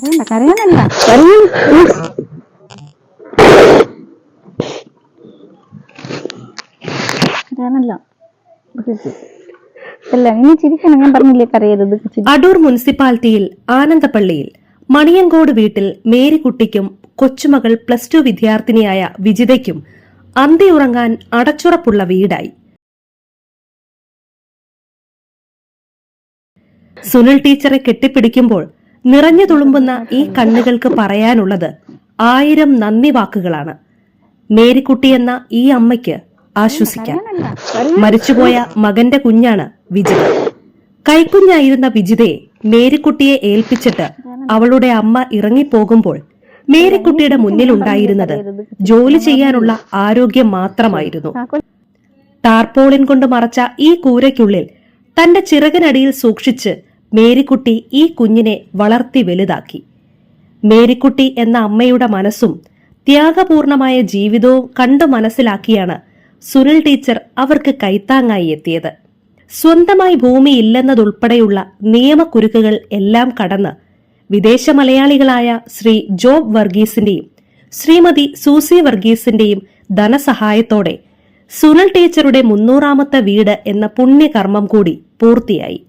കരയണ്ട കരയാനല്ല അല്ല ഇനി ചിരിക്കണം ഞാൻ പറഞ്ഞില്ലേ കരയരുത് അടൂർ മുനിസിപ്പാലിറ്റിയിൽ ആനന്ദപ്പള്ളിയിൽ മണിയങ്കോട് വീട്ടിൽ മേരിക്കുട്ടിക്കും കൊച്ചുമകൾ പ്ലസ് ടു വിദ്യാർത്ഥിനിയായ വിജിതയ്ക്കും അന്തി ഉറങ്ങാൻ അടച്ചുറപ്പുള്ള വീടായി. സുനിൽ ടീച്ചറെ കെട്ടിപ്പിടിക്കുമ്പോൾ നിറഞ്ഞു തുളുമ്പുന്ന ഈ കണ്ണുകൾക്ക് പറയാനുള്ളത് ആയിരം നന്ദി വാക്കുകളാണ്. മേരിക്കുട്ടി എന്ന ഈ അമ്മയ്ക്ക് ആശ്വസിക്കാം. മരിച്ചുപോയ മകന്റെ കുഞ്ഞാണ് വിജിത. കൈക്കുഞ്ഞായിരുന്ന വിജിതയെ മേരിക്കുട്ടിയെ ഏൽപ്പിച്ചിട്ട് അവളുടെ അമ്മ ഇറങ്ങിപ്പോകുമ്പോൾ മേരിക്കുട്ടിയുടെ മുന്നിലുണ്ടായിരുന്നത് ജോലി ചെയ്യാനുള്ള ആരോഗ്യം മാത്രമായിരുന്നു. ടാർപോളിൻ കൊണ്ട് മറച്ച ഈ കൂരയ്ക്കുള്ളിൽ തന്റെ ചിറകനടിയിൽ സൂക്ഷിച്ച് മേരിക്കുട്ടി ഈ കുഞ്ഞിനെ വളർത്തി വലുതാക്കി. മേരിക്കുട്ടി എന്ന അമ്മയുടെ മനസ്സും ത്യാഗപൂർണമായ ജീവിതവും കണ്ടു മനസ്സിലാക്കിയാണ് സുനിൽ ടീച്ചർ അവർക്ക് കൈത്താങ്ങായി എത്തിയത്. സ്വന്തമായി ഭൂമി ഇല്ലെന്നതുൾപ്പെടെയുള്ള നിയമക്കുരുക്കുകൾ എല്ലാം കടന്ന് വിദേശ മലയാളികളായ ശ്രീ ജോബ് വർഗീസിന്റെയും ശ്രീമതി സൂസി വർഗീസിന്റെയും ധനസഹായത്തോടെ സുനിൽ ടീച്ചറുടെ മുന്നൂറാമത്തെ വീട് എന്ന പുണ്യകർമ്മം കൂടി പൂർത്തിയായി.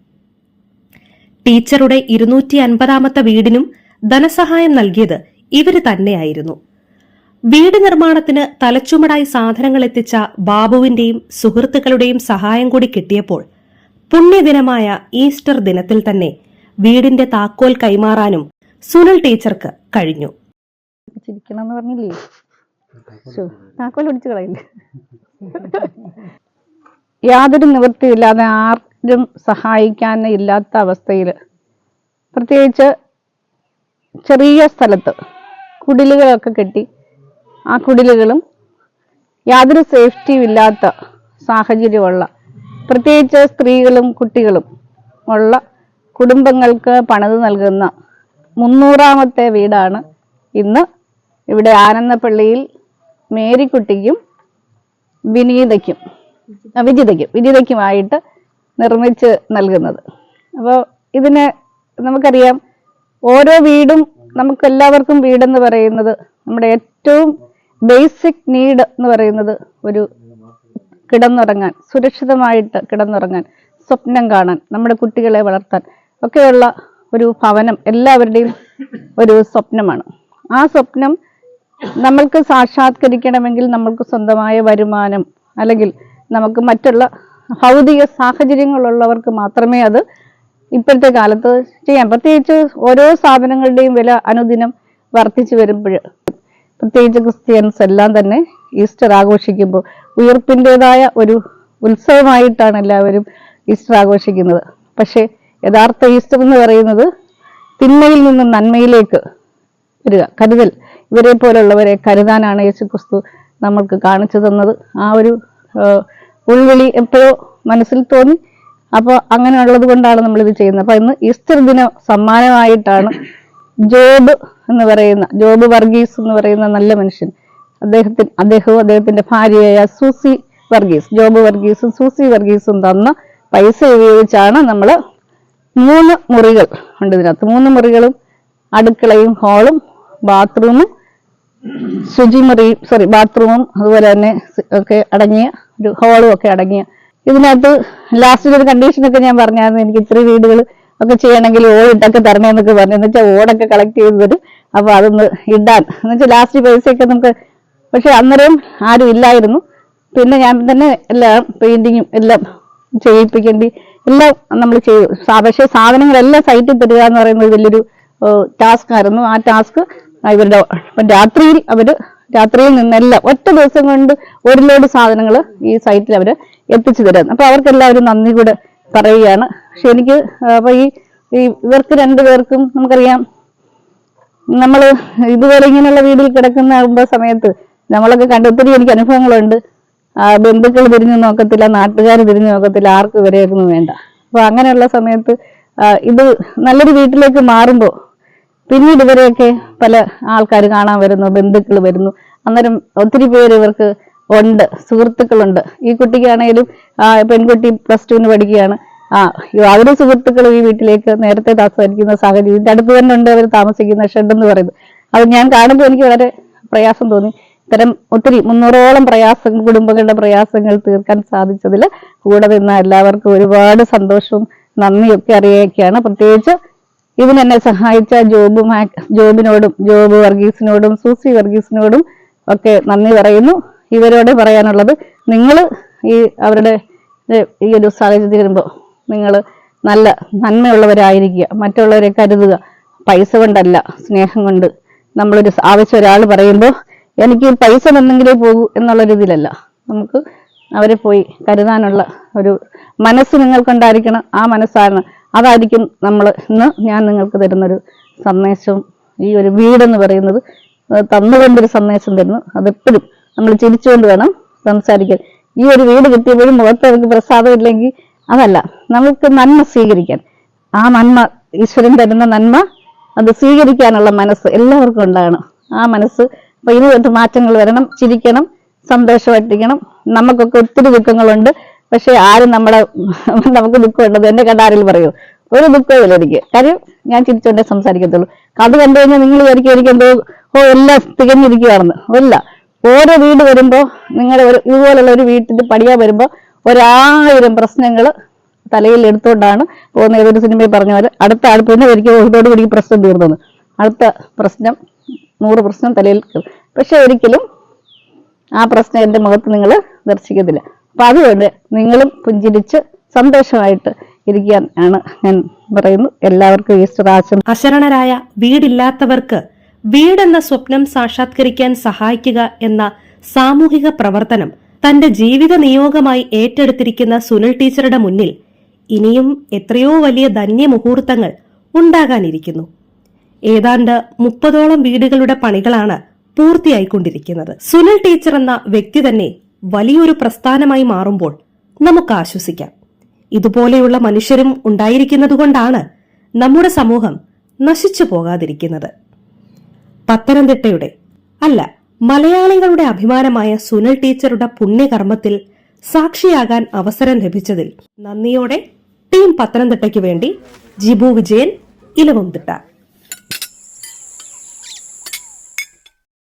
ടീച്ചറുടെ ഇരുന്നൂറ്റി അൻപതാമത്തെ വീടിനും ധനസഹായം നൽകിയത് ഇവർ തന്നെയായിരുന്നു. വീട് നിർമ്മാണത്തിന് തലച്ചുമടായി സാധനങ്ങൾ എത്തിച്ച ബാബുവിന്റെയും സുഹൃത്തുക്കളുടെയും സഹായം കൂടി കിട്ടിയപ്പോൾ പുണ്യദിനമായ ഈസ്റ്റർ ദിനത്തിൽ തന്നെ വീടിന്റെ താക്കോൽ കൈമാറാനും സുനിൽ ടീച്ചർക്ക് കഴിഞ്ഞു. പറഞ്ഞില്ലേ? താക്കോൽ യാതൊരു നിവൃത്തിയില്ലാതെ ആരും സഹായിക്കാൻ ഇല്ലാത്ത അവസ്ഥയിൽ. പ്രത്യേകിച്ച് ചെറിയ സ്ഥലത്ത് കുടിലുകളൊക്കെ കെട്ടി ആ കുടിലുകളും യാതൊരു സേഫ്റ്റിയും ഇല്ലാത്ത സാഹചര്യമുള്ള പ്രത്യേകിച്ച് സ്ത്രീകളും കുട്ടികളും ഉള്ള കുടുംബങ്ങൾക്ക് പണിത് നൽകുന്ന മുന്നൂറാമത്തെ വീടാണ് ഇന്ന് ഇവിടെ ആനന്ദപ്പള്ളിയിൽ മേരിക്കുട്ടിക്കും വിനീതയ്ക്കും വിജിതയ്ക്കും വിജിതയ്ക്കുമായിട്ട് നിർമ്മിച്ച് നൽകുന്നത്. അപ്പോൾ ഇതിന് നമുക്കറിയാം ഓരോ വീടും നമുക്ക് എല്ലാവർക്കും വീടെന്ന് പറയുന്നത് നമ്മുടെ ഏറ്റവും ബേസിക് നീഡ് എന്ന് പറയുന്നത് ഒരു കിടന്നുറങ്ങാൻ സുരക്ഷിതമായിട്ട് കിടന്നുറങ്ങാൻ സ്വപ്നം കാണാൻ നമ്മുടെ കുട്ടികളെ വളർത്താൻ ഒക്കെയുള്ള ഒരു ഭവനം എല്ലാവരുടെയും ഒരു സ്വപ്നമാണ്. ആ സ്വപ്നം നമ്മൾക്ക് സാക്ഷാത്കരിക്കണമെങ്കിൽ നമ്മൾക്ക് സ്വന്തമായ വരുമാനം അല്ലെങ്കിൽ നമുക്ക് മറ്റുള്ള ഭൗതിക സാഹചര്യങ്ങളുള്ളവർക്ക് മാത്രമേ അത് ഇപ്പോഴത്തെ കാലത്ത് ചെയ്യാം പ്രത്യേകിച്ച് ഓരോ സാധനങ്ങളുടെയും വില അനുദിനം വർദ്ധിച്ചു വരുമ്പോൾ പ്രത്യേകിച്ച് ക്രിസ്ത്യൻസ് എല്ലാം തന്നെ ഈസ്റ്റർ ആഘോഷിക്കുമ്പോൾ ഉയർപ്പിന്റെതായ ഒരു ഉത്സവമായിട്ടാണ് എല്ലാവരും ഈസ്റ്റർ ആഘോഷിക്കുന്നത്. പക്ഷേ യഥാർത്ഥ ഈസ്റ്റർ എന്ന് പറയുന്നത് തിന്മയിൽ നിന്നും നന്മയിലേക്ക് വരിക കരുതൽ. ഇവരെ പോലുള്ളവരെ കരുതാനാണ് യേശു ക്രിസ്തു നമ്മൾക്ക് കാണിച്ചു തന്നത്. ആ ഒരു ഉൾവിളി എപ്പോഴോ മനസ്സിൽ തോന്നി. അപ്പോൾ അങ്ങനെയുള്ളത് കൊണ്ടാണ് നമ്മൾ ഇത് ചെയ്യുന്നത്. അപ്പൊ ഇന്ന് ഈസ്റ്റർ ദിന സമ്മാനമായിട്ടാണ് ജോബ് എന്ന് പറയുന്ന ജോബ് വർഗീസ് എന്ന് പറയുന്ന നല്ല മനുഷ്യൻ. അദ്ദേഹത്തിന് അദ്ദേഹവും അദ്ദേഹത്തിന്റെ ഭാര്യയായ സൂസി വർഗീസ് ജോബ് വർഗീസും സൂസി വർഗീസും തന്ന പൈസ ഉപയോഗിച്ചാണ് നമ്മൾ മൂന്ന് മുറികൾ ഉണ്ട് ഇതിനകത്ത്. മൂന്ന് മുറികളും അടുക്കളയും ഹാളും ബാത്റൂമും ശുചിമുറിയും സോറി ബാത്റൂമും അതുപോലെ തന്നെ ഒക്കെ അടങ്ങിയ ഒരു ഹോളും ഒക്കെ അടങ്ങിയ. ഇതിനകത്ത് ലാസ്റ്റിൽ ഒരു കണ്ടീഷൻ ഒക്കെ ഞാൻ പറഞ്ഞായിരുന്നു. എനിക്ക് ഇത്രയും വീടുകൾ ഒക്കെ ചെയ്യണമെങ്കിൽ ഓടിട്ടൊക്കെ തരണമെന്നൊക്കെ പറഞ്ഞു. എന്ന് വെച്ചാൽ ഓടൊക്കെ കളക്ട് ചെയ്ത് തരും. അപ്പൊ അതൊന്ന് ഇടാൻ. എന്ന് വെച്ചാൽ ലാസ്റ്റ് പൈസയൊക്കെ നമുക്ക് പക്ഷെ അന്നേരം ആരും ഇല്ലായിരുന്നു. പിന്നെ ഞാൻ തന്നെ എല്ലാം പെയിന്റിങ്ങും എല്ലാം ചെയ്യിപ്പിക്കേണ്ടി എല്ലാം നമ്മൾ ചെയ്തു. പക്ഷേ സാധനങ്ങളെല്ലാം സൈറ്റിൽ തരിക എന്ന് പറയുന്നത് വലിയൊരു ടാസ്ക് ആയിരുന്നു. ആ ടാസ്ക് ഇവരുടെ രാത്രിയിൽ അവർ രാത്രിയിൽ നിന്നെല്ലാം ഒറ്റ ദിവസം കൊണ്ട് ഒരു ലോഡ് സാധനങ്ങൾ ഈ സൈറ്റിൽ അവർ എത്തിച്ചു തരുന്നു അപ്പൊ അവർക്കെല്ലാവരും നന്ദി കൂടെ പറയുകയാണ്. പക്ഷെ എനിക്ക് ആ, അപ്പൊ ഈ ഇവർക്ക് രണ്ടുപേർക്കും നമുക്കറിയാം നമ്മൾ ഇതുപോലെ ഇങ്ങനെയുള്ള വീട്ടിൽ കിടക്കുന്ന സമയത്ത് നമ്മളൊക്കെ കണ്ട് ഒത്തിരി എനിക്ക് അനുഭവങ്ങളുണ്ട്. ബന്ധുക്കൾ തിരിഞ്ഞു നോക്കത്തില്ല നാട്ടുകാർ തിരിഞ്ഞു നോക്കത്തില്ല ആർക്കും ഇവരെയൊന്നും വേണ്ട. അപ്പൊ അങ്ങനെയുള്ള സമയത്ത് ഇത് നല്ലൊരു വീട്ടിലേക്ക് മാറുമ്പോൾ പിന്നീട് ഇവരെയൊക്കെ പല ആൾക്കാർ കാണാൻ വരുന്നു ബന്ധുക്കൾ വരുന്നു. അന്നേരം ഒത്തിരി പേര് ഇവർക്ക് ഉണ്ട് സുഹൃത്തുക്കളുണ്ട്. ഈ കുട്ടിക്കാണെങ്കിലും പെൺകുട്ടി പ്ലസ് ടുവിന് പഠിക്കുകയാണ്. ആ അവരുടെ സുഹൃത്തുക്കൾ ഈ വീട്ടിലേക്ക് നേരത്തെ താമസിക്കുന്ന സാഹചര്യം ഇതിന്റെ അടുത്ത് തന്നെ ഉണ്ട് അവർ താമസിക്കുന്ന ഷെഡ് എന്ന് പറയുന്നത്. അത് ഞാൻ കാണുമ്പോൾ എനിക്ക് വളരെ പ്രയാസം തോന്നി. ഇത്തരം ഒത്തിരി മുന്നൂറോളം പ്രയാസങ്ങൾ കുടുംബങ്ങളുടെ പ്രയാസങ്ങൾ തീർക്കാൻ സാധിച്ചതിൽ കൂടെ നിന്ന എല്ലാവർക്കും ഒരുപാട് സന്തോഷവും നന്ദിയൊക്കെ അറിയുകയൊക്കെയാണ്. പ്രത്യേകിച്ച് ഇതിനെന്നെ സഹായിച്ച ജോബ് ജോബിനോടും ജോബ് വർഗീസിനോടും സൂസി വർഗീസിനോടും ഒക്കെ നന്ദി പറയുന്നു. ഇവരോട് പറയാനുള്ളത് നിങ്ങൾ ഈ അവരുടെ ഈ ഒരു സാഹചര്യത്തിൽ വരുമ്പോൾ നിങ്ങൾ നല്ല നന്മയുള്ളവരായിരിക്കുക. മറ്റുള്ളവരെ കരുതുക. പൈസ കൊണ്ടല്ല സ്നേഹം കൊണ്ട് നമ്മളൊരു ആവശ്യം ഒരാൾ പറയുമ്പോൾ എനിക്ക് പൈസ തന്നെങ്കിലേ പോകൂ എന്നുള്ള രീതിയിലല്ല. നമുക്ക് അവരെ പോയി കരുതാനുള്ള ഒരു മനസ്സ് നിങ്ങൾക്കുണ്ടായിരിക്കണം. ആ മനസ്സാണ് അതായിരിക്കും നമ്മൾ ഇന്ന് ഞാൻ നിങ്ങൾക്ക് തരുന്നൊരു സന്ദേശം. ഈ ഒരു വീടെന്ന് പറയുന്നത് തന്നുകൊണ്ടൊരു സന്ദേശം തരുന്നു. അതെപ്പോഴും നമ്മൾ ചിരിച്ചുകൊണ്ട് വേണം സംസാരിക്കാൻ. ഈ ഒരു വീട് കിട്ടിയപ്പോഴും മുഖത്ത് നമുക്ക് പ്രസാദമില്ലെങ്കിൽ അതല്ല നമുക്ക് നന്മ സ്വീകരിക്കാൻ. ആ നന്മ ഈശ്വരൻ തരുന്ന നന്മ അത് സ്വീകരിക്കാനുള്ള മനസ്സ് എല്ലാവർക്കും ഉണ്ടാകണം. ആ മനസ്സ് അപ്പൊ തൊട്ട് മാറ്റങ്ങൾ വരണം. ചിരിക്കണം സന്തോഷമായിട്ടിരിക്കണം. നമുക്കൊക്കെ ഒത്തിരി ദുഃഖങ്ങളുണ്ട്. പക്ഷെ ആരും നമ്മളെ നമുക്ക് ദുഃഖമുണ്ടത് കണ്ട ആരെങ്കിലും പറയൂ. ഒരു ദുഃഖമില്ല എനിക്ക്. കാര്യം ഞാൻ ചിരിച്ചോണ്ടേ സംസാരിക്കത്തുള്ളൂ. അത് കണ്ടു കഴിഞ്ഞാൽ നിങ്ങൾ വിചാരിക്കും എനിക്ക് എന്തോ ഓ എല്ലാം തികഞ്ഞിരിക്കുകയാണെന്ന് അല്ല ഓരോ വീട് വരുമ്പോ നിങ്ങളുടെ ഒരു ഇതുപോലുള്ള ഒരു വീട്ടിൽ പടിയാ വരുമ്പോ ഒരായിരം പ്രശ്നങ്ങൾ തലയിൽ എടുത്തുകൊണ്ടാണ് പോകുന്ന ഏതൊരു സിനിമയിൽ പറഞ്ഞ പോലെ അടുത്ത ആൾ പിന്നെ ഒരിക്കൽ ഇതോടുകൂടി പ്രശ്നം തീർന്നത് അടുത്ത പ്രശ്നം നൂറ് പ്രശ്നം തലയിൽ. പക്ഷെ ഒരിക്കലും ആ പ്രശ്നം എന്റെ മുഖത്ത് നിങ്ങൾ ദർശിക്കത്തില്ല. അപ്പൊ അതുകൊണ്ട് നിങ്ങളും പുഞ്ചിരിച്ച് സന്തോഷമായിട്ട് ഇരിക്കാൻ ആണ് ഞാൻ പറയുന്നു. എല്ലാവർക്കും ഈസ്റ്റർ ആശംസ. അശരണരായ വീടില്ലാത്തവർക്ക് വീടെന്ന സ്വപ്നം സാക്ഷാത്കരിക്കാൻ സഹായിക്കുക എന്ന സാമൂഹിക പ്രവർത്തനം തന്റെ ജീവിത നിയോഗമായി ഏറ്റെടുത്തിരിക്കുന്ന സുനിൽ ടീച്ചറുടെ മുന്നിൽ ഇനിയും എത്രയോ വലിയ ധന്യമുഹൂർത്തങ്ങൾ ഉണ്ടാകാനിരിക്കുന്നു. ഏതാണ്ട് മുപ്പതോളം വീടുകളുടെ പണികളാണ് പൂർത്തിയായിക്കൊണ്ടിരിക്കുന്നത്. സുനിൽ ടീച്ചർ എന്ന വ്യക്തി തന്നെ വലിയൊരു പ്രസ്ഥാനമായി മാറുമ്പോൾ നമുക്ക് ആശ്വസിക്കാം. ഇതുപോലെയുള്ള മനുഷ്യരും ഉണ്ടായിരിക്കുന്നതുകൊണ്ടാണ് നമ്മുടെ സമൂഹം നശിച്ചു പോകാതിരിക്കുന്നത്. പത്തനംതിട്ടയുടെ അല്ല മലയാളികളുടെ അഭിമാനമായ സുനിൽ ടീച്ചറുടെ പുണ്യകർമ്മത്തിൽ സാക്ഷിയാകാൻ അവസരം ലഭിച്ചതിൽ നന്ദിയോടെ ടീം പത്തനംതിട്ടയ്ക്ക് വേണ്ടി ജിബു വിജയൻ ഇലവുംതിട്ട.